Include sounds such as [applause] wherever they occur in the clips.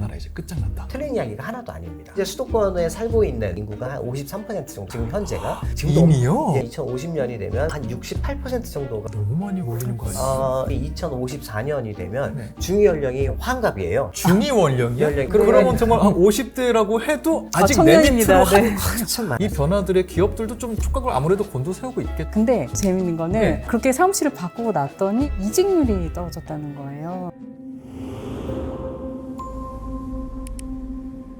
우리나라 이제 끝장났다. 틀린 이야기가 하나도 아닙니다. 이제 수도권에 살고 있는 인구가 한 53% 정도 지금 현재가 지금도 이미요? 2050년이 되면 한 68% 정도가 너무 많이 걸리는 거 아니에요? 어, 2054년이 되면 네. 중위 연령이 환갑이에요. 중위 원령이요? 연령이- 그러면 정말 한 50대라고 해도 아, 아직 내 청년입니다. 밑으로 한- [laughs] 네. 한참 많아요. 이 변화들의 기업들도 좀 촉각을 아무래도 곤두세우고 있겠다. 근데 재밌는 거는 네. 그렇게 사무실을 바꾸고 났더니 이직률이 떨어졌다는 거예요.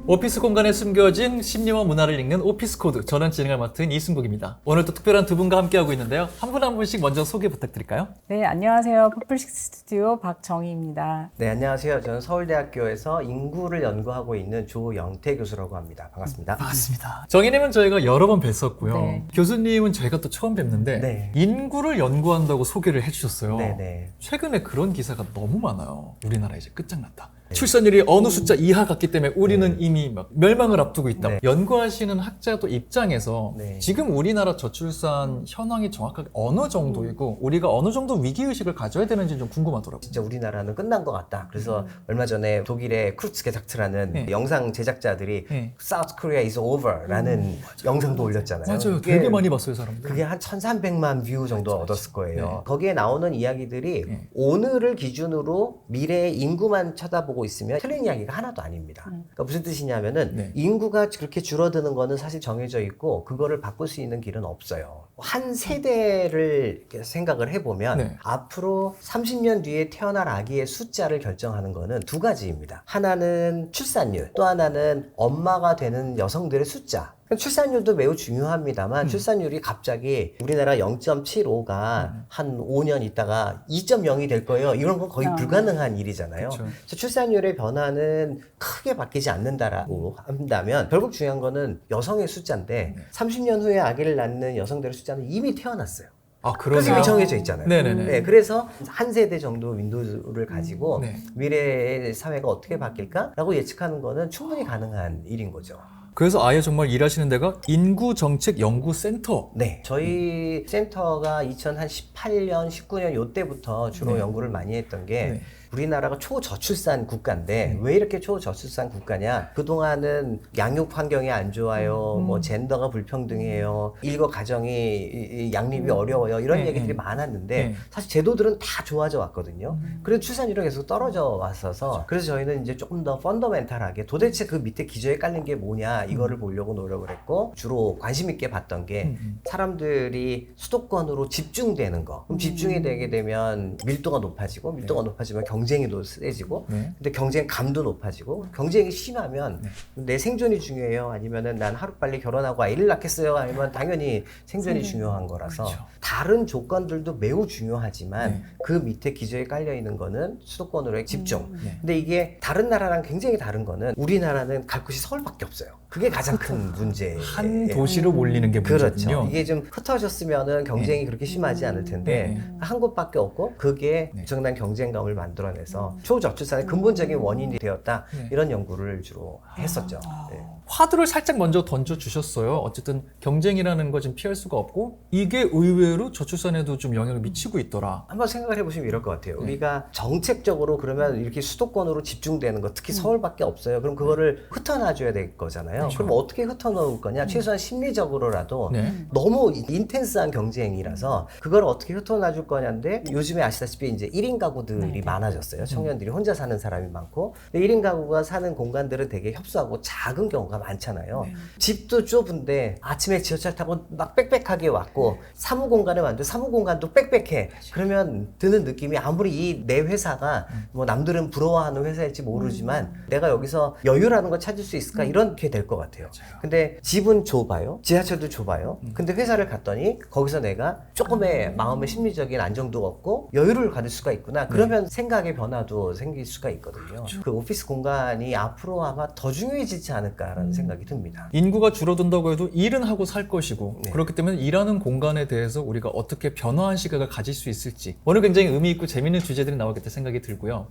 오피스 공간에 숨겨진 심리와 문화를 읽는 오피스 코드. 저는 진행을 맡은 이승국입니다. 오늘도 특별한 두 분과 함께하고 있는데요. 한 분 한 분씩 먼저 소개 부탁드릴까요? 네, 안녕하세요. 퍼플식 스튜디오 박정희입니다. 네, 안녕하세요. 저는 서울대학교에서 인구를 연구하고 있는 조영태 교수라고 합니다. 반갑습니다. 반갑습니다. 정희님은 저희가 여러 번 뵀었고요. 네. 교수님은 저희가 또 처음 뵙는데 네. 인구를 연구한다고 소개를 해주셨어요. 네, 네. 최근에 그런 기사가 너무 많아요. 우리나라 이제 끝장났다. 네. 출산율이 어느 숫자 이하 갔기 때문에 우리는 이미 막 멸망을 앞두고 있다. 네. 연구하시는 학자도 입장에서 네. 지금 우리나라 저출산 현황이 정확하게 어느 정도이고 우리가 어느 정도 위기 의식을 가져야 되는지 좀 궁금하더라고요. 진짜 우리나라는 끝난 것 같다. 그래서 얼마 전에 독일의 크루츠 게작트라는 네. 영상 제작자들이 네. South Korea is over라는 영상도 올렸잖아요. 맞아요. 그게- 되게 많이 봤어요, 사람들. 그게 한 1,300만 뷰 정도 얻었을 거예요. 네. 거기에 나오는 이야기들이 네. 오늘을 기준으로 미래의 인구만 쳐다보고 있으면 틀린 이야기가 하나도 아닙니다. 음. 그러니까 무슨 뜻이냐면은 네. 인구가 그렇게 줄어드는 거는 사실 정해져 있고 그거를 바꿀 수 있는 길은 없어요. 한 세대를 생각을 해보면 네. 앞으로 30년 뒤에 태어날 아기의 숫자를 결정하는 거는 두 가지입니다. 하나는 출산율, 또 하나는 엄마가 되는 여성들의 숫자. 출산율도 매우 중요합니다만 음. 출산율이 갑자기 우리나라 0.75가 음. 한 5년 있다가 2.0이 될 거예요. 이런 건 거의 아. 불가능한 일이잖아요. 그래서 출산율의 변화는 크게 바뀌지 않는다라고 한다면 결국 중요한 거는 여성의 숫자인데 네. 30년 후에 아기를 낳는 여성들의 숫자는 이미 태어났어요. 아, 그래서. 이미 정해져 있잖아요. 네네네. 네, 그래서 한 세대 정도 윈도우를 가지고 네. 미래의 사회가 어떻게 바뀔까라고 예측하는 거는 충분히 가능한 일인 거죠. 그래서 아예 정말 일하시는 데가 인구정책연구센터. 네, 저희 센터가 2018년, 19년 요때부터 주로 네. 연구를 많이 했던 게 네. 우리나라가 초저출산 국가인데 음. 왜 이렇게 초저출산 국가냐? 그동안은 양육 환경이 안 좋아요. 음. 뭐 젠더가 불평등해요. 일거 가정이 양립이 음. 어려워요. 이런 네, 얘기들이 네. 많았는데 네. 사실 제도들은 다 좋아져 왔거든요. 음. 그래도 출산율이 계속 떨어져 왔어서 그래서 저희는 이제 조금 더 펀더멘탈하게 도대체 그 밑에 기저에 깔린 게 뭐냐 이거를 보려고 노력을 했고 주로 관심 있게 봤던 게 음, 음. 사람들이 수도권으로 집중되는 거. 그럼 집중이 되게 되면 밀도가 높아지고 밀도가 높아지면 경 쟁이 세지고 네. 근데 경쟁 감도 높아지고 경쟁이 심하면 네. 내 생존이 중요해요 아니면은 난 하루빨리 결혼하고 아이를 낳겠어요 아니면 당연히 생존이 생존. 중요한 거라서 그렇죠. 다른 조건들도 매우 중요하지만 네. 그 밑에 기저에 깔려 있는 거는 수도권으로의 집중 음. 네. 근데 이게 다른 나라랑 굉장히 다른 거는 우리나라는 갈 곳이 서울밖에 없어요 그게 가장 큰 문제예요 한 도시로 몰리는 게 그렇죠. 문제군요. 이게 좀 흩어졌으면은 경쟁이 그렇게 심하지 않을 텐데 네. 한 곳밖에 없고 그게 네. 엄청난 경쟁감을 만들어 내서 초저출산의 근본적인 원인이 되었다 네. 이런 연구를 주로 했었죠. 네. 화두를 살짝 먼저 던져 주셨어요. 어쨌든 경쟁이라는 거좀 피할 수가 없고 이게 의외로 저출산에도 좀 영향을 미치고 있더라. 한번 생각을 해보시면 이럴 것 같아요. 네. 우리가 정책적으로 그러면 이렇게 수도권으로 집중되는 거, 특히 서울밖에 없어요. 그럼 그거를 흩어놔줘야 될 거잖아요. 음. 그렇죠. 그럼 어떻게 흩어놓을 거냐? 최소한 심리적으로라도 네. 너무 인텐스한 경쟁이라서 그걸 어떻게 흩어놔줄 거냐인데 요즘에 아시다시피 이제 1인 가구들이 네, 네. 많아졌어요. 청년들이 혼자 사는 사람이 많고. 근데 1인 가구가 사는 공간들은 되게 협소하고 작은 경우가 많잖아요. 네. 집도 좁은데 아침에 지하철 타고 막 빽빽하게 왔고 사무 공간에 왔는데 사무 공간도 빽빽해. 그러면 드는 느낌이 아무리 이 내 회사가 뭐 남들은 부러워하는 회사일지 모르지만 내가 여기서 여유라는 걸 찾을 수 있을까 이렇게 될 것 같아요. 근데 집은 좁아요. 지하철도 좁아요. 근데 회사를 갔더니 거기서 내가 조금의 마음의 심리적인 안정도 얻고 여유를 가질 수가 있구나. 그러면 생각의 변화도 생길 수가 있거든요. 그 오피스 공간이 앞으로 아마 더 중요해지지 않을까 라는 생각이 듭니다. 인구가 줄어든다고 해도 일은 하고 살 것이고 네. 그렇기 때문에 일하는 공간에 대해서 우리가 어떻게 변화한 시각을 가질 수 있을지 오늘 굉장히 의미 있고 재밌는 주제들이 나오겠다 생각이 들고요.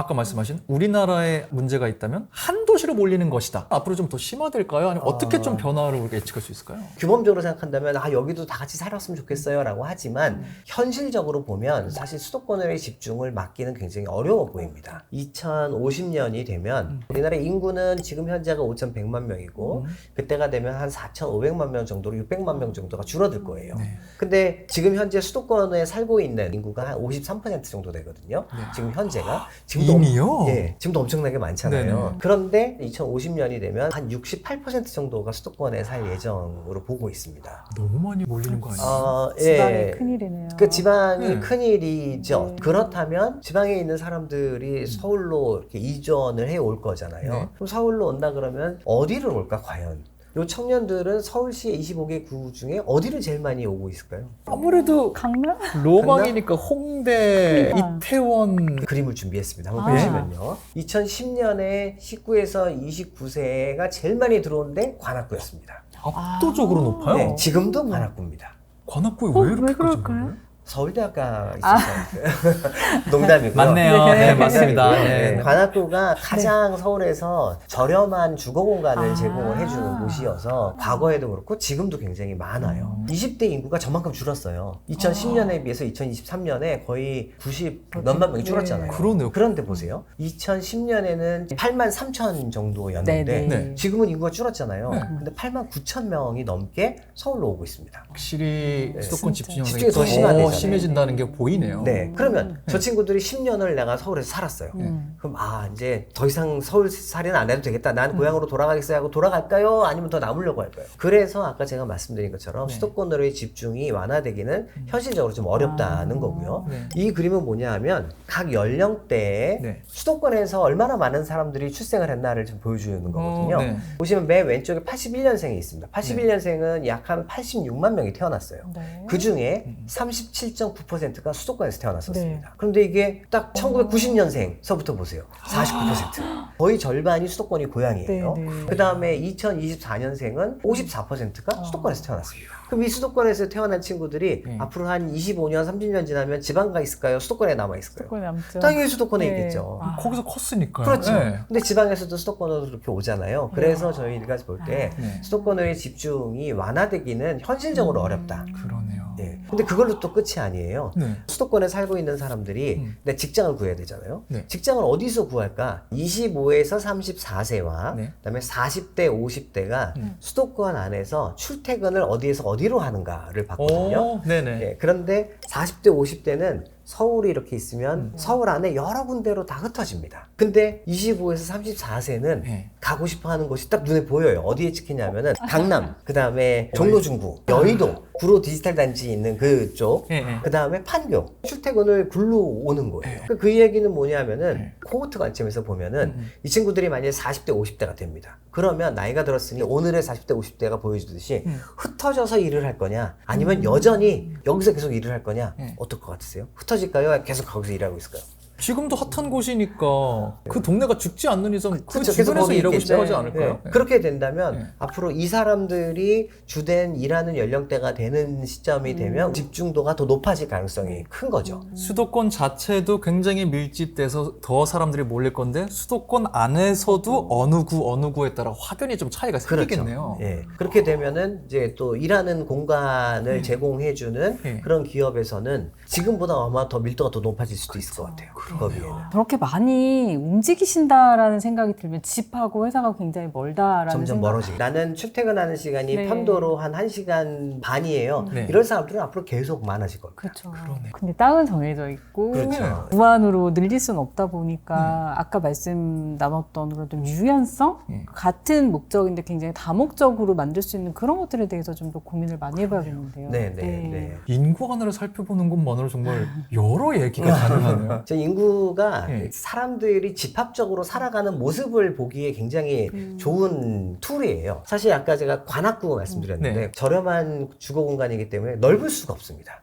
아까 말씀하신 우리나라에 문제가 있다면 한 도시로 몰리는 것이다. 앞으로 좀 더 심화될까요? 아니면 어떻게 좀 변화를 우리가 예측할 수 있을까요? 규범적으로 생각한다면 아 여기도 다 같이 살았으면 좋겠어요라고 하지만 현실적으로 보면 사실 수도권의 집중을 막기는 굉장히 어려워 보입니다. 2050년이 되면 우리나라 인구는 지금 현재가 5,100만 명이고 그때가 되면 한 4,500만 명 정도로 600만 명 정도가 줄어들 거예요. 네. 근데 지금 현재 수도권에 살고 있는 인구가 한 53% 정도 되거든요. 지금 현재가 지금도 엄- 이미요? 예, 지금도 엄청나게 많잖아요. 네네. 그런데 2050년이 되면 한 68% 정도가 수도권에 살 예정으로 보고 있습니다. 너무 많이 몰리는 거 아니에요? 어, 지방의 큰일이네요. 그 지방이 네. 큰일이죠. 네. 그렇다면 지방에 있는 사람들이 서울로 이렇게 이전을 해 올 거잖아요. 네. 그럼 서울로 온다 그러면 어디를 올까 과연? 요 청년들은 서울시의 25개 구 중에 어디를 제일 많이 오고 있을까요? 아무래도 강남? 로망이니까 홍대, 그러니까. 이태원 그 그림을 준비했습니다. 한번 아. 보시면요. 2010년에 19에서 29세가 제일 많이 들어온 데 관악구였습니다. 압도적으로 아. 높아요. 네, 지금도 관악구입니다. 관악구에 어, 왜 왜 이렇게까지 그럴까요? 서울대학가 있었어요. [laughs] 농담이고요. 맞네요. 네, 맞습니다. 네. 네. 관악구가 가장 서울에서 저렴한 주거 공간을 아. 제공을 해주는 곳이어서 과거에도 그렇고 지금도 굉장히 많아요. 20대 인구가 저만큼 줄었어요. 2010년에 비해서 2023년에 거의 90 몇만 명이 줄었잖아요. 네. 그러네요. 그런데 보세요. 2010년에는 8만 3천 정도였는데 네, 네. 네. 지금은 인구가 줄었잖아요. 네. 근데 8만 9천 명이 넘게 서울로 오고 있습니다. 확실히 네. 수도권. 집중 집중이 더 심화되잖아요. 심해진다는 게 보이네요. 네. 그러면 음. 저 친구들이 10년을 내가 서울에서 살았어요. 음. 그럼 아 이제 더 이상 서울 살인 안 해도 되겠다. 난 고향으로 음. 돌아가겠어요 하고 돌아갈까요? 아니면 더 남으려고 할까요? 그래서 아까 제가 말씀드린 것처럼 네. 수도권으로의 집중이 완화되기는 현실적으로 좀 어렵다는 아. 거고요. 네. 이 그림은 뭐냐 하면 각 연령대에 네. 수도권에서 얼마나 많은 사람들이 출생을 했나를 좀 보여주는 거거든요. 오, 네. 보시면 맨 왼쪽에 81년생이 있습니다. 81년생은 약 한 86만 명이 태어났어요. 네. 그 중에 37 47.9%가 수도권에서 태어났었습니다. 네. 그런데 이게 딱 어. 1990년생서부터 보세요. 49%. 아. 거의 절반이 수도권이 고향이에요. 그 다음에 2024년생은 54%가 수도권에서 태어났습니다. 그럼 이 수도권에서 태어난 친구들이 네. 앞으로 한 25년, 30년 지나면 지방 가 있을까요? 수도권에 남아 있을까요? 수도권에 남죠. 당연히 수도권에 네. 있겠죠. 아. 거기서 컸으니까요. 그렇죠. 네. 근데 지방에서도 수도권으로 그렇게 오잖아요. 그래서 저희가 볼때 네. 수도권의 집중이 완화되기는 현실적으로 어렵다. 그러네요. 예. 근데 그걸로 또 끝이 아니에요. 네. 수도권에 살고 있는 사람들이 음. 내 직장을 구해야 되잖아요. 네. 직장을 어디서 구할까? 25에서 34세와 네. 그다음에 40대, 50대가 음. 수도권 안에서 출퇴근을 어디에서 어디 로 하는가를 봤거든요. 오, 네네. 예, 그런데 40대, 50대는 서울이 이렇게 있으면 음. 서울 안에 여러 군데로 다 흩어집니다. 근데 25에서 34세는 네. 가고 싶어 하는 곳이 딱 눈에 보여요. 어디에 찍히냐면은 강남, 그 다음에 종로중구, 여의도, 구로 디지털 단지 있는 그쪽, 네, 네. 그 다음에 판교. 출퇴근을 굴로 오는 거예요. 그- 그 얘기는 뭐냐면은 네. 코호트 관점에서 보면은 음. 이 친구들이 만약에 40대, 50대가 됩니다. 그러면 나이가 들었으니 오늘의 40대, 50대가 보여주듯이 음. 흩어져서 일을 할 거냐, 아니면 여전히 여기서 계속 일을 할 거냐, 네. 어떨 것 같으세요? 흩어 질까요? 계속 거기서 일하고 있을까요? 지금도 핫한 곳이니까 그 동네가 죽지 않는 이상 그 그쵸, 계속 주변에서 거기 일하고 있겠죠. 싶어 하지 않을까요? 네. 그렇게 된다면 네. 앞으로 이 사람들이 주된 일하는 연령대가 되는 시점이 되면 집중도가 더 높아질 가능성이 큰 거죠. 수도권 자체도 굉장히 밀집돼서 더 사람들이 몰릴 건데 수도권 안에서도 어느 구 어느 구에 따라 확연히 좀 차이가 생기겠네요. 예. 그렇게 되면은 이제 또 일하는 공간을 제공해주는 네. 그런 기업에서는 지금보다 아마 더 밀도가 더 높아질 수도 있을 것 같아요. 그 거기에는. 저렇게 많이 움직이신다라는 생각이 들면 집하고 회사가 굉장히 멀다라는 점점 생각. 멀어지고 나는 출퇴근하는 시간이 네. 편도로 한 1시간 반이에요. 네. 이런 사람들은 앞으로 계속 많아질 겁니다. 그렇죠. 그러네. 근데 땅은 정해져 있고 그렇죠. 무한으로 늘릴 수는 없다 보니까 아까 말씀 나눴던 그런 좀 유연성 네. 같은 목적인데 굉장히 다목적으로 만들 수 있는 그런 것들에 대해서 좀 더 고민을 많이 해봐야겠는데요. 네, 네, 네. 인구 하나를 살펴보는 것만으로 정말 여러 얘기가 [laughs] 가능하네요. 저 인구 가 네. 사람들이 집합적으로 살아가는 모습을 보기에 굉장히 음. 좋은 툴이에요. 사실 아까 제가 관악구 말씀드렸는데 네. 저렴한 주거 공간이기 때문에 넓을 수가 없습니다.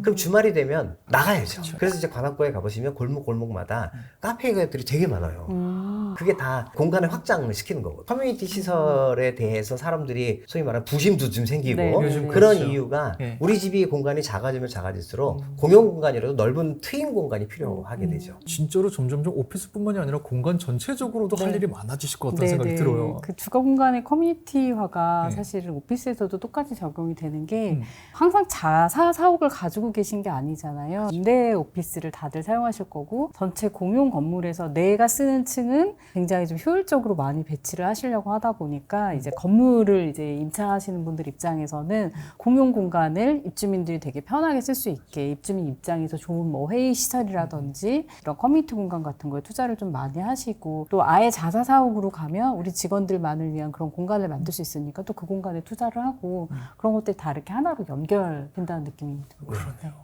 그럼 주말이 되면 나가야죠. 그래서 이제 관악구에 가보시면 골목 골목마다 카페들이 되게 많아요. 음. 그게 다 공간을 확장을 시키는 거고 커뮤니티 시설에 대해서 사람들이 소위 말하는 부심도 좀 생기고 네, 네, 네. 그런 그렇죠. 이유가 네. 우리 집이 공간이 작아지면 작아질수록 공용 공간이라도 넓은 트인 공간이 필요하게 되죠. 진짜로 점점점 오피스뿐만이 아니라 공간 전체적으로도 할 네. 일이 많아지실 것 같다는 생각이 들어요. 그 주거 공간의 커뮤니티화가 네. 사실은 오피스에서도 똑같이 적용이 되는 게 음. 항상 자사 사옥을 가지고 계신 게 아니잖아요. 임대 오피스를 다들 사용하실 거고 전체 공용 건물에서 내가 쓰는 층은 굉장히 좀 효율적으로 많이 배치를 하시려고 하다 보니까 이제 건물을 이제 임차하시는 분들 입장에서는 공용 공간을 입주민들이 되게 편하게 쓸 수 있게 입주민 입장에서 좋은 뭐 회의 시설이라든지 이런 커뮤니티 공간 같은 거에 투자를 좀 많이 하시고 또 아예 자사 사옥으로 가면 우리 직원들만을 위한 그런 공간을 만들 수 있으니까 또 그 공간에 투자를 하고 그런 것들이 다 이렇게 하나로 연결된다는 느낌이 들어요. 그러네요.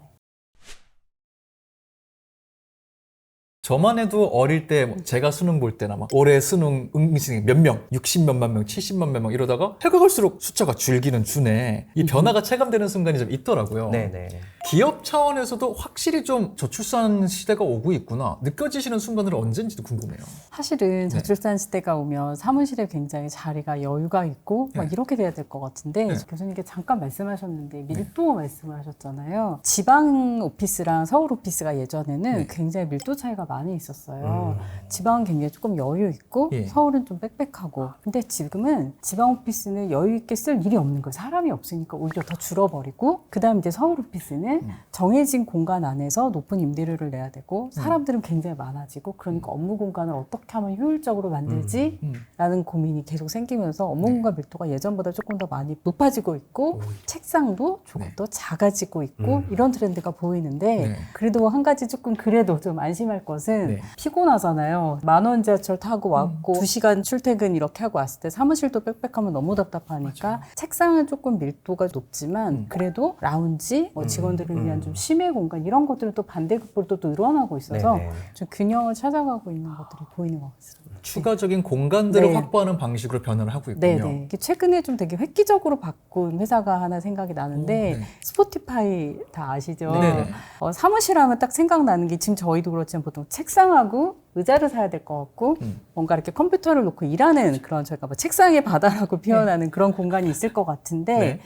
저만 해도 어릴 때뭐 제가 수능 볼 때나 막 올해 수능 응시생 몇 명, 60몇만 명, 70만 명 이러다가 해가 갈수록 숫자가 줄기는 주네. 이 변화가 체감되는 순간이 좀 있더라고요. 네네. 기업 차원에서도 확실히 좀 저출산 시대가 오고 있구나 느껴지시는 순간은 언제인지도 궁금해요. 사실은 네. 저출산 시대가 오면 사무실에 굉장히 자리가 여유가 있고 막 네. 이렇게 돼야 될 것 같은데 네. 교수님께 잠깐 말씀하셨는데 밀도 말씀을 하셨잖아요. 지방 오피스랑 서울 오피스가 예전에는 네. 굉장히 밀도 차이가 많이 있었어요. 지방은 굉장히 조금 여유 있고 예. 서울은 좀 빽빽하고 근데 지금은 지방 오피스는 여유 있게 쓸 일이 없는 거예요. 사람이 없으니까 오히려 더 줄어버리고 그다음 이제 서울 오피스는 음. 정해진 공간 안에서 높은 임대료를 내야 되고 사람들은 굉장히 많아지고 그러니까 업무 공간을 어떻게 하면 효율적으로 만들지 음. 라는 고민이 계속 생기면서 업무 공간 밀도가 예전보다 조금 더 많이 높아지고 있고 책상도 조금 네. 더 작아지고 있고 이런 트렌드가 보이는데 네. 그래도 한 가지 조금 그래도 좀 안심할 것은 네. 피곤하잖아요. 만원 지하철 타고 왔고 두 시간 출퇴근 이렇게 하고 왔을 때 사무실도 빽빽하면 너무 답답하니까 책상은 조금 밀도가 높지만 음. 그래도 라운지, 뭐 직원들 을 위한 좀 심해 공간 이런 것들은 또 반대급부로 또 늘어나고 있어서 네네. 좀 균형을 찾아가고 있는 것들이 보이는 것 같습니다. 추가적인 공간들을 네. 확보하는 방식으로 변화를 하고 있군요. 네네. 이게 최근에 좀 되게 획기적으로 바꾼 회사가 하나 생각이 나는데 오, 네. 스포티파이 다 아시죠? 네네. 어, 사무실 하면 딱 생각나는 게 지금 저희도 그렇지만 보통 책상하고 의자를 사야 될 것 같고 음. 뭔가 이렇게 컴퓨터를 놓고 일하는 그런 저희가 뭐 책상의 바다라고 표현하는 그런 공간이 있을 것 같은데 네.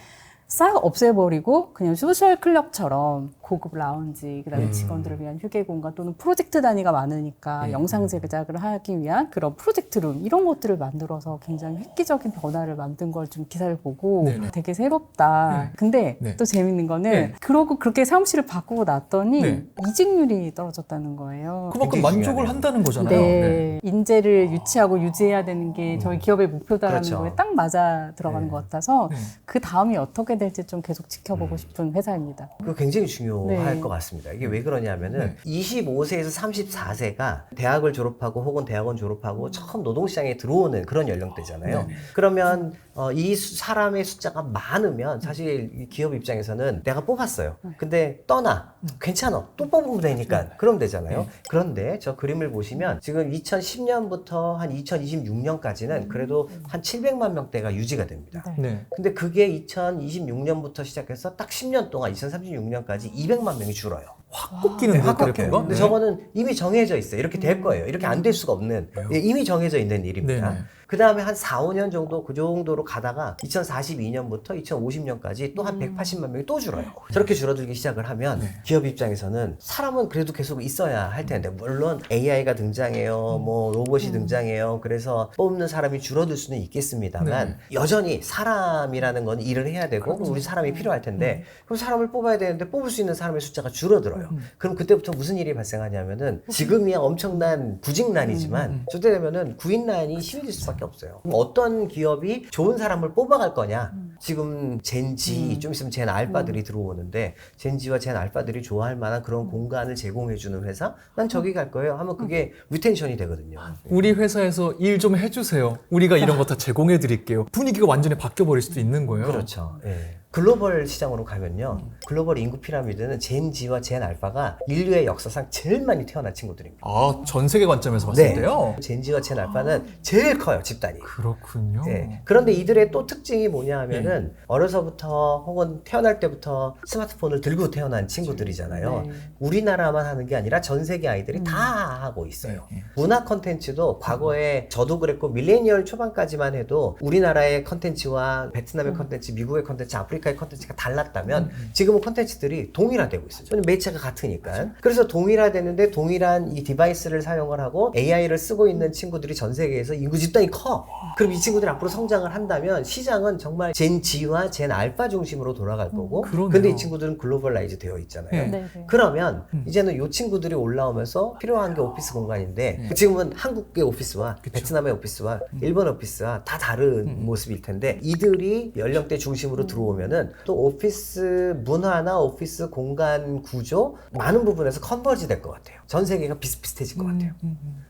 싹 없애버리고 그냥 소셜 클럽처럼 고급 라운지 그다음에 음. 직원들을 위한 휴게 공간 또는 프로젝트 단위가 많으니까 네. 영상 제작을 하기 위한 그런 프로젝트룸 이런 것들을 만들어서 굉장히 획기적인 변화를 만든 걸 좀 기사를 보고 네네. 되게 새롭다. 네. 근데 네. 또 재밌는 거는 네. 그러고 그렇게 사무실을 바꾸고 났더니 네. 이직률이 떨어졌다는 거예요. 그만큼 만족을. 한다는 거잖아요. 네. 인재를 유치하고 유지해야 되는 게 저희 기업의 목표다라는 그렇죠. 거에 딱 맞아 들어가는 네. 것 같아서 네. 그 다음이 어떻게 될지 좀 계속 지켜보고 싶은 회사입니다. 그거 굉장히 중요 할 네. 것 같습니다. 이게 왜 그러냐면은 네. 25세에서 34세가 대학을 졸업하고 혹은 대학원 졸업하고 처음 노동시장에 들어오는 그런 연령대잖아요. 네. 그러면 어, 이 수- 사람의 숫자가 많으면 사실 이 기업 입장에서는 내가 뽑았어요. 근데 떠나. 괜찮아. 또 뽑으면 되니까. 그럼 되잖아요. 그런데 저 그림을 보시면 지금 2010년부터 한 2026년까지는 그래도 한 700만 명대가 유지가 됩니다. 네. 네. 근데 그게 2026년부터 시작해서 딱 10년 동안 2036년까지 200만 명이 줄어요. 확 꺾이는 확것 꺾여요. 같아요. 근데 저거는 이미 정해져 있어요. 이렇게 될 거예요. 이렇게 안 될 수가 없는 예, 이미 정해져 있는 일입니다. 네네. 그 다음에 한 4, 5년 정도 그 정도로 가다가 2042년부터 2050년까지 또 한 180만 명이 또 줄어요. 저렇게 줄어들기 시작을 하면 네. 기업 입장에서는 사람은 그래도 계속 있어야 할 텐데 물론 AI가 등장해요. 뭐 로봇이 등장해요. 그래서 뽑는 사람이 줄어들 수는 있겠습니다만 네. 여전히 사람이라는 건 일을 해야 되고 우리 사람이 필요할 텐데 그럼 사람을 뽑아야 되는데 뽑을 수 있는 사람의 숫자가 줄어들어요. 그럼 그때부터 무슨 일이 발생하냐면은 지금이야 엄청난 구직난이지만 저때 되면은 구인난이 심해질 수밖에 없어요. 그럼 어떤 기업이 좋은 사람을 뽑아갈 거냐? 지금 젠지 좀 있으면 젠 알파들이 들어오는데 젠지와 젠 알파들이 좋아할 만한 그런 공간을 제공해 주는 회사? 난 저기 갈 거예요. 하면 그게 리텐션이 되거든요. 우리 회사에서 일 좀 해주세요. 우리가 이런 거 다 제공해 드릴게요. 분위기가 완전히 바뀌어 버릴 수도 있는 거예요. 그렇죠. 예. 글로벌 시장으로 가면요. 글로벌 인구 피라미드는 젠 G와 젠 알파가 인류의 역사상 제일 많이 태어난 친구들입니다. 아, 전 세계 관점에서 봤을 때요? 젠 G와 젠 알파는 제일 커요, 집단이. 그렇군요. 네. 그런데 이들의 또 특징이 뭐냐 하면은 어려서부터 혹은 태어날 때부터 스마트폰을 들고 태어난 친구들이잖아요. 네. 우리나라만 하는 게 아니라 전 세계 아이들이 다 하고 있어요. 네. 문화 컨텐츠도 과거에 저도 그랬고 밀레니얼 초반까지만 해도 우리나라의 컨텐츠와 베트남의 컨텐츠, 미국의 컨텐츠, 아프리카 의 컨텐츠가 달랐다면 지금은 컨텐츠들이 동일화되고 있어요. 매체가 같으니까. 그래서 동일화되는데 동일한 이 디바이스를 사용을 하고 AI를 쓰고 있는 친구들이 전 세계에서 인구 집단이 커. 그럼 이 친구들이 앞으로 성장을 한다면 시장은 정말 젠 G와 젠 알파 중심으로 돌아갈 거고. 그러네요. 근데 이 친구들은 글로벌라이즈 되어 있잖아요. 네. 네, 네. 그러면 이제는 이 친구들이 올라오면서 필요한 게 오피스 공간인데 지금은 한국의 오피스와 베트남의 오피스와 일본 오피스와 다 다른 모습일 텐데 이들이 연령대 중심으로 들어오면 은 또 오피스 문화나 오피스 공간 구조 많은 부분에서 컨버지 될 것 같아요. 전 세계가 비슷비슷해질 것 같아요.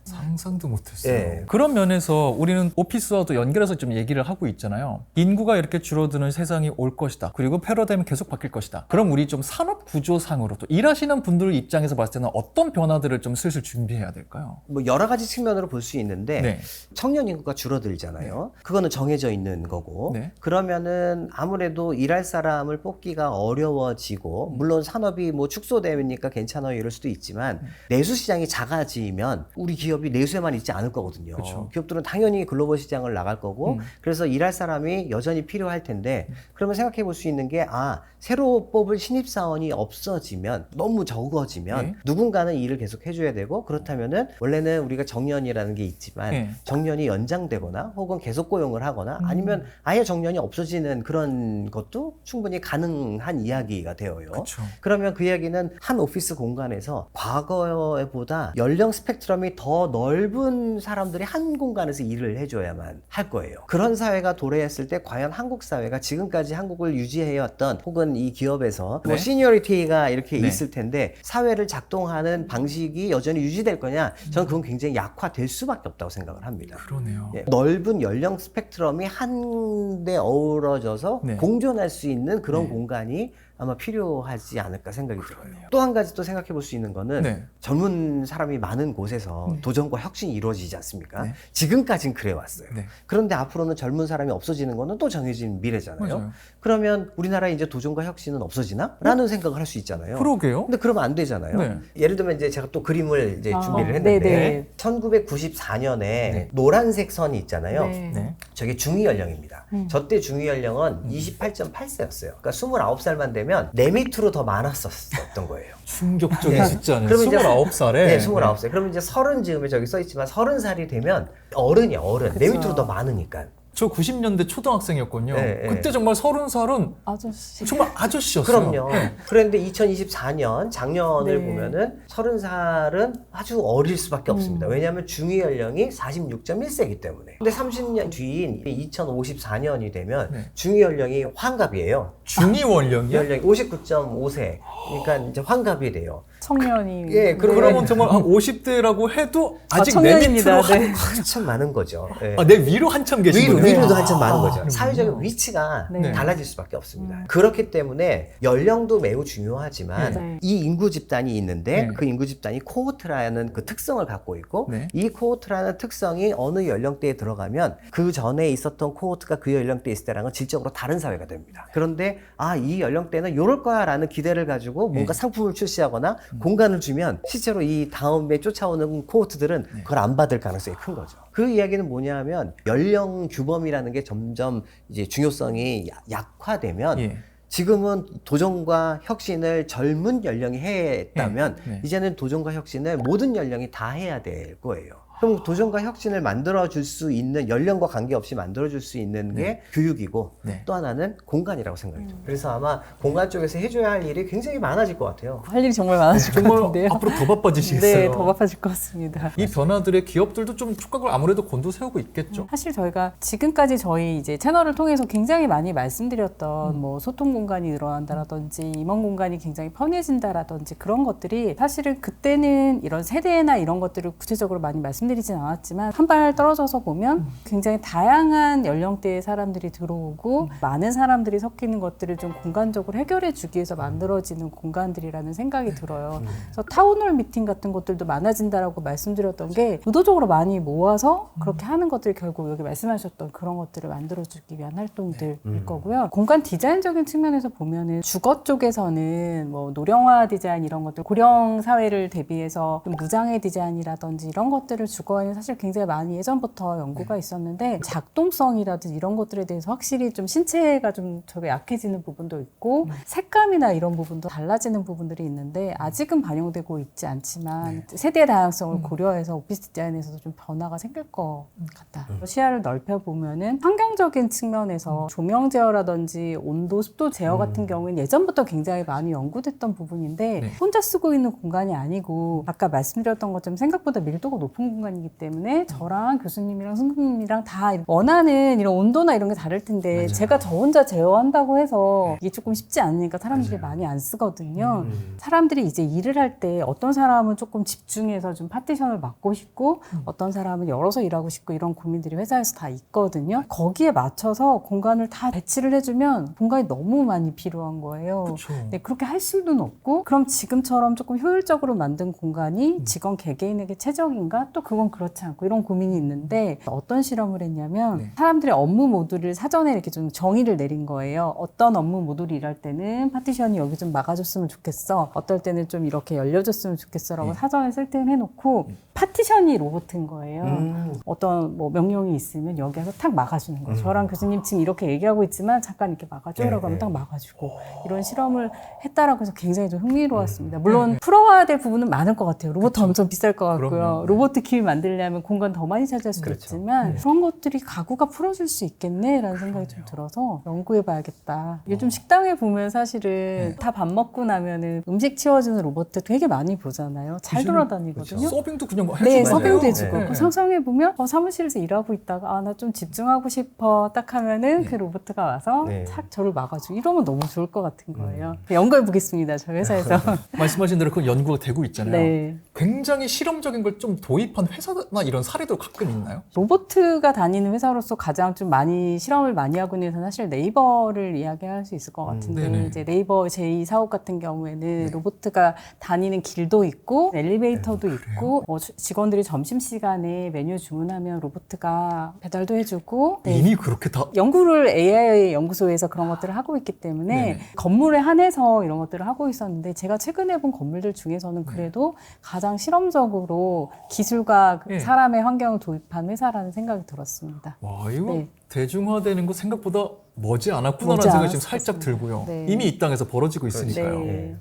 상상도 못했어요. 예. 그런 면에서 우리는 오피스와도 연결해서 좀 얘기를 하고 있잖아요. 인구가 이렇게 줄어드는 세상이 올 것이다. 그리고 패러다임이 계속 바뀔 것이다. 그럼 우리 좀 산업 구조상으로 또 일하시는 분들 입장에서 봤을 때는 어떤 변화들을 좀 슬슬 준비해야 될까요? 뭐 여러 가지 측면으로 볼 수 있는데 네. 청년 인구가 줄어들잖아요. 그거는 정해져 있는 거고. 네. 그러면은 아무래도 일할 사람을 뽑기가 어려워지고 물론 산업이 뭐 축소되니까 괜찮아요 이럴 수도 있지만 내수 시장이 작아지면 우리 기업이 내수에만 있지 않을 거거든요. 그쵸. 기업들은 당연히 글로벌 시장을 나갈 거고 음. 그래서 일할 사람이 여전히 필요할 텐데 그러면 생각해 볼 수 있는 게 아 새로 뽑을 신입 사원이 없어지면 너무 적어지면 네. 누군가는 일을 계속 해줘야 되고 그렇다면은 원래는 우리가 정년이라는 게 있지만 네. 정년이 연장되거나 혹은 계속 고용을 하거나 음. 아니면 아예 정년이 없어지는 그런 것도 충분히 가능한 이야기가 되어요. 그렇죠. 그러면 그 이야기는 한 오피스 공간에서 과거보다 연령 스펙트럼이 더 넓은 사람들이 한 공간에서 일을 해줘야만 할 거예요. 그런 사회가 도래했을 때 과연 한국 사회가 지금까지 한국을 유지해왔던 혹은 이 기업에서 네. 뭐 시니어리티가 이렇게 네. 있을 텐데 사회를 작동하는 방식이 여전히 유지될 거냐? 저는 그건 굉장히 약화될 수밖에 없다고 생각을 합니다. 그러네요. 예, 넓은 연령 스펙트럼이 한데 어우러져서 네. 공존할 수 있는 그런 네. 공간이 아마 필요하지 않을까 생각이 들어요. 또 한 가지 또 생각해 볼 수 있는 거는 네. 젊은 사람이 많은 곳에서 도전과 혁신이 이루어지지 않습니까? 네. 지금까진 그래 왔어요. 네. 그런데 앞으로는 젊은 사람이 없어지는 거는 또 정해진 미래잖아요. 맞아요. 그러면 우리나라에 이제 도전과 혁신은 없어지나? 라는 생각을 할 수 있잖아요. 그러게요. 근데 그러면 안 되잖아요. 네. 예를 들면 이제 제가 또 그림을 이제 아, 준비를 했는데 네네. 1994년에 노란색 선이 있잖아요. 네. 네. 저게 중위 연령입니다. 음. 저때 중위 연령은 28.8세였어요. 그러니까 29살만 되면 내 밑으로 더 많았었던 거예요. 충격적인 네. 숫자네요. 그러면 이제- 29살에. 네, 29살. 그러면 이제 서른 지음에 저기 써 있지만 서른 살이 되면 어른이야, 어른. 내 그쵸. 밑으로 더 많으니까. 저 90년대 초등학생이었거든요. 네, 네. 그때 정말 30살은 아저씨. 정말 아저씨였어요. 그럼요. 그런데 2024년 작년을 네. 보면은 서른 살은 아주 어릴 수밖에 음. 없습니다. 왜냐하면 중위 연령이 46.1세이기 때문에. 근데 30년 뒤인 2054년이 되면 네. 중위 연령이 환갑이에요. 중위 원령이요? 연령이 59.5세. 그러니까 이제 환갑이 돼요. 청년이. 예, 그러면- 그러면 정말 한 50대라고 해도 아, 아직 내 청년입니다. 밑으로 한, 네. 한참 많은 거죠. 예. 아, 내 위로 한참 계신 위로, 거예요? 위로도 아, 한참 많은 거죠. 그렇군요. 사회적인 위치가 네. 달라질 수밖에 없습니다. 그렇기 때문에 연령도 매우 중요하지만 네. 이 인구 집단이 있는데 네. 그 인구 집단이 코호트라는 그 특성을 갖고 있고 네. 이 코호트라는 특성이 어느 연령대에 들어가면 그 전에 있었던 코호트가 그 연령대에 있을 때랑은 질적으로 다른 사회가 됩니다. 그런데 아, 이 연령대는 요럴 거야 라는 기대를 가지고 뭔가 네. 상품을 출시하거나 공간을 주면 실제로 이 다음에 쫓아오는 코호트들은 네. 그걸 안 받을 가능성이 큰 거죠. 그 이야기는 뭐냐 하면 연령 규범이라는 게 점점 이제 중요성이 야- 약화되면 예. 지금은 도전과 혁신을 젊은 연령이 했다면 네, 네. 이제는 도전과 혁신을 모든 연령이 다 해야 될 거예요. 그럼 도전과 혁신을 만들어 줄 수 있는 연령과 관계없이 만들어 줄 수 있는 게 교육이고 네. 또 하나는 공간이라고 생각이 듭니다. 그래서 아마 공간 쪽에서 해줘야 할 일이 굉장히 많아질 것 같아요. 할 일이 정말 많아질 것 같은데요. 앞으로 더 바빠지시겠어요. 네, 더 바빠질 것 같습니다. 이 변화들의 기업들도 좀 촉각을 아무래도 곤두세우고 있겠죠. 사실 저희가 지금까지 저희 이제 채널을 통해서 굉장히 많이 말씀드렸던 뭐 소통 공간이 늘어난다라든지 임원 공간이 굉장히 편해진다라든지 그런 것들이 사실은 그때는 이런 세대나 이런 것들을 구체적으로 많이 말씀드 리진 않았지만 한 발 떨어져서 보면 굉장히 다양한 연령대의 사람들이 들어오고 많은 사람들이 섞이는 것들을 좀 공간적으로 해결해 주기 위해서 만들어지는 공간들이라는 생각이 들어요. 그래서 타운홀 미팅 같은 것들도 많아진다라고 말씀드렸던 게 의도적으로 많이 모아서 그렇게 하는 것들이 결국 여기 말씀하셨던 그런 것들을 만들어주기 위한 활동들일 거고요. 공간 디자인적인 측면에서 보면은 주거 쪽에서는 뭐 노령화 디자인 이런 것들 고령 사회를 대비해서 좀 무장애 디자인이라든지 이런 것들을 주거에는 사실 굉장히 많이 예전부터 연구가 있었는데 작동성이라든지 이런 것들에 대해서 확실히 좀 신체가 좀 저게 약해지는 부분도 있고 색감이나 이런 부분도 달라지는 부분들이 있는데 아직은 반영되고 있지 않지만 세대 다양성을 고려해서 오피스 디자인에서도 좀 변화가 생길 것 같다. 시야를 넓혀 보면은 환경적인 측면에서 조명 제어라든지 온도, 습도 제어 같은 경우에는 예전부터 굉장히 많이 연구됐던 부분인데 네. 혼자 쓰고 있는 공간이 아니고 아까 말씀드렸던 것처럼 생각보다 밀도가 높은 공간이기 때문에 저랑 교수님이랑 선생님이랑 다 원하는 이런 온도나 이런 게 다를 텐데 맞아요. 제가 저 혼자 제어한다고 해서 이게 조금 쉽지 않으니까 사람들이 많이 안 쓰거든요. 음. 사람들이 이제 일을 할 때 어떤 사람은 조금 집중해서 좀 파티션을 맡고 싶고 어떤 사람은 열어서 일하고 싶고 이런 고민들이 회사에서 다 있거든요. 거기에 맞춰서 공간을 다 배치를 해주면 공간이 너무 많이 필요한 거예요. 그렇죠. 네, 그렇게 할 수는 없고 그럼 지금처럼 조금 효율적으로 만든 공간이 직원 개개인에게 최적인가? 또 그건 그렇지 않고 이런 고민이 있는데 어떤 실험을 했냐면 네. 사람들의 업무 모듈을 사전에 이렇게 좀 정의를 내린 거예요. 어떤 업무 모듈이 일할 때는 파티션이 여기 좀 막아줬으면 좋겠어. 어떨 때는 좀 이렇게 열려줬으면 좋겠어라고 네. 사전에 설정해놓고 파티션이 로봇인 거예요. 음. 어떤 뭐 명령이 있으면 여기 와서 탁 막아주는 거예요. 음. 저랑 교수님 지금 이렇게 얘기하고 있지만 잠깐 이렇게 막아줘라고 네, 하면 네. 딱 막아주고 이런 실험을 했다라고 해서 굉장히 좀 흥미로웠습니다. 음. 물론 풀어와야 될 부분은 많을 것 같아요. 로봇 엄청 비쌀 것 같고요. 그럼요. 로봇 키를 만들려면 공간 더 많이 차지할 수도 그렇죠. 있지만 네. 그런 것들이 가구가 풀어줄 수 있겠네라는 생각이 좀 들어서 연구해봐야겠다. 어. 요즘 식당에 보면 네. 사실은 다밥 먹고 나면은 음식 치워주는 로봇 되게 많이 보잖아요. 잘 요즘은 돌아다니거든요. 서빙도 그냥 뭐 네, 서빙도. 해주고. 네. 그 상상해 보면 어, 사무실에서 일하고 있다가 아 나 좀 집중하고 싶어 딱 하면은 그 로봇가 와서 네. 착 저를 막아주고 이러면 너무 좋을 것 같은 거예요. 연구해 보겠습니다. 저희 회사에서. [laughs] 말씀하신 대로 그 연구가 되고 있잖아요. 네. 굉장히 실험적인 걸 좀 도입한 회사나 이런 사례도 가끔 있나요? 로보트가 다니는 회사로서 가장 좀 많이 실험을 많이 하고 있는 회사는 사실 네이버를 이야기할 수 있을 것 같은데 네네. 이제 네이버 제2 사업 같은 경우에는 로보트가 다니는 길도 있고 엘리베이터도 있고 뭐 주- 직원들이 점심 시간에 메뉴 주문하면 로보트가 배달도 해주고 네. 이미 그렇게 다 연구를 AI 연구소에서 그런 것들을 하고 있기 때문에 네네. 건물에 한해서 이런 것들을 하고 있었는데 제가 최근에 본 건물들 중에서는 그래도 가장 실험적으로 기술과 그 네. 사람의 환경을 도입한 회사라는 생각이 들었습니다. 와 이거 네. 대중화되는 거 생각보다 머지 않았구나라는 생각이 지금 살짝 것 들고요. 네. 이미 이 땅에서 벌어지고 있으니까요. 네.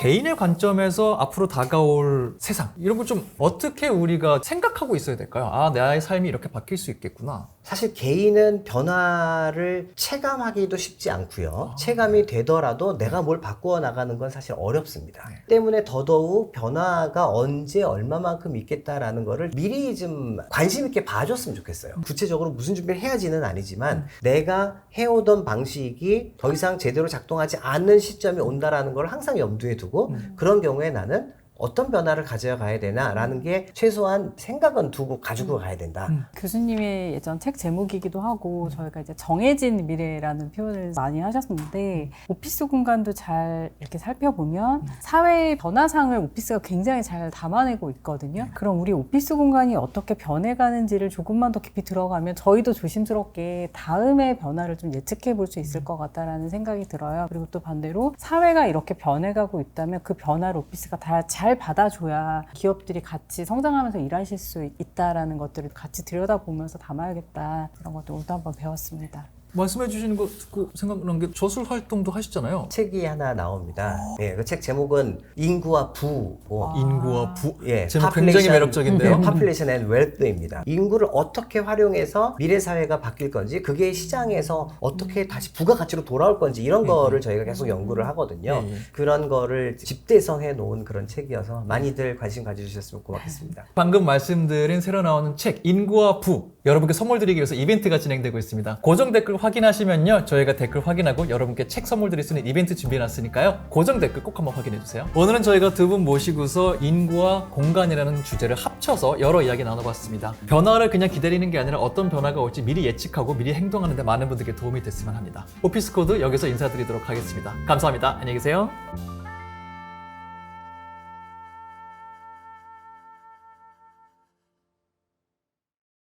개인의 관점에서 앞으로 다가올 세상 이런 걸 좀 어떻게 우리가 생각하고 있어야 될까요? 아 나의 삶이 이렇게 바뀔 수 있겠구나. 사실 개인은 변화를 체감하기도 쉽지 않고요. 체감이 되더라도 내가 뭘 바꾸어 나가는 건 사실 어렵습니다. 때문에 더더욱 변화가 언제 얼마만큼 있겠다라는 거를 미리 좀 관심 있게 봐줬으면 좋겠어요. 구체적으로 무슨 준비를 해야지는 아니지만 내가 해오던 방식이 더 이상 제대로 작동하지 않는 시점이 온다라는 걸 항상 염두에 두고 그런 경우에 나는 어떤 변화를 가져가야 되나라는 게 최소한 생각은 두고 가지고 가야 된다. 교수님의 예전 책 제목이기도 하고 저희가 이제 정해진 미래라는 표현을 많이 하셨는데 오피스 공간도 잘 이렇게 살펴보면 사회의 변화상을 오피스가 굉장히 잘 담아내고 있거든요. 그럼 우리 오피스 공간이 어떻게 변해가는지를 조금만 더 깊이 들어가면 저희도 조심스럽게 다음의 변화를 좀 예측해 볼 수 있을 것 같다라는 생각이 들어요. 그리고 또 반대로 사회가 이렇게 변해가고 있다면 그 변화를 오피스가 다잘 받아줘야 기업들이 같이 성장하면서 일하실 수 있다라는 것들을 같이 들여다보면서 담아야겠다 이런 것도 오늘도 한번 배웠습니다. 말씀해 주시는 거 듣고 생각난 게 저술 활동도 하시잖아요. 책이 하나 나옵니다. 예, 그 책 제목은 인구와 부. 뭐, 인구와 부 예, 제목 굉장히 매력적인데요. 네, [laughs] population and wealth입니다. 인구를 어떻게 활용해서 미래 사회가 바뀔 건지, 그게 시장에서 어떻게 다시 부가가치로 돌아올 건지 이런 거를 저희가 계속 연구를 하거든요. 예, 예. 그런 거를 집대성해 놓은 그런 책이어서 많이들 관심 가져주셨으면 고맙겠습니다. 방금 말씀드린 새로 나오는 책 인구와 부 여러분께 선물 드리기 위해서 이벤트가 진행되고 있습니다. 고정 댓글 확인하시면요. 저희가 댓글 확인하고 여러분께 책 선물 드릴 수 있는 이벤트 준비해놨으니까요. 고정 댓글 꼭 한번 확인해주세요. 오늘은 저희가 두 분 모시고서 인구와 공간이라는 주제를 합쳐서 여러 이야기 나눠봤습니다. 변화를 그냥 기다리는 게 아니라 어떤 변화가 올지 미리 예측하고 미리 행동하는 데 많은 분들께 도움이 됐으면 합니다. 오피스 코드 여기서 인사드리도록 하겠습니다. 감사합니다. 안녕히 계세요.